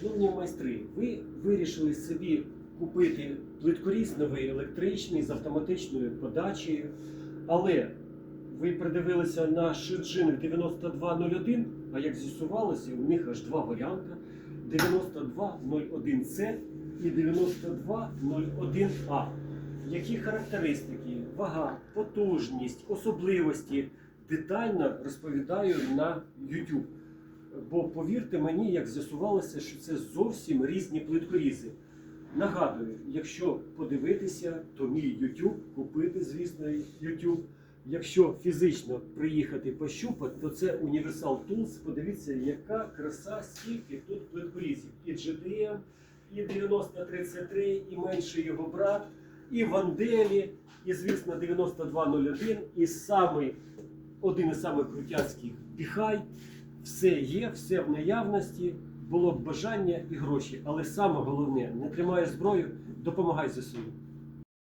Шановні майстри, ви вирішили собі купити плиткоріз новий електричний з автоматичною подачею, але ви придивилися на Шиджин 9201, а як з'ясувалося, у них аж два варіанти: 9201C і 9201A. Які характеристики, вага, потужність, особливості детально розповідаю на YouTube. Бо повірте мені, як з'ясувалося, що це зовсім різні плиткорізи. Нагадую, якщо подивитися, то мій YouTube, купити, звісно, YouTube. Якщо фізично приїхати пощупати, то це Universal Tools. Подивіться, яка краса, скільки тут плиткорізів. І GTM, і 9033, і менший його брат, і Ванделі, і, звісно, 9201, і самий, один із самих крутяцьких Піхай. Все є, все в наявності, було б бажання і гроші. Але саме головне, не тримай зброю, допомагай ЗСУ.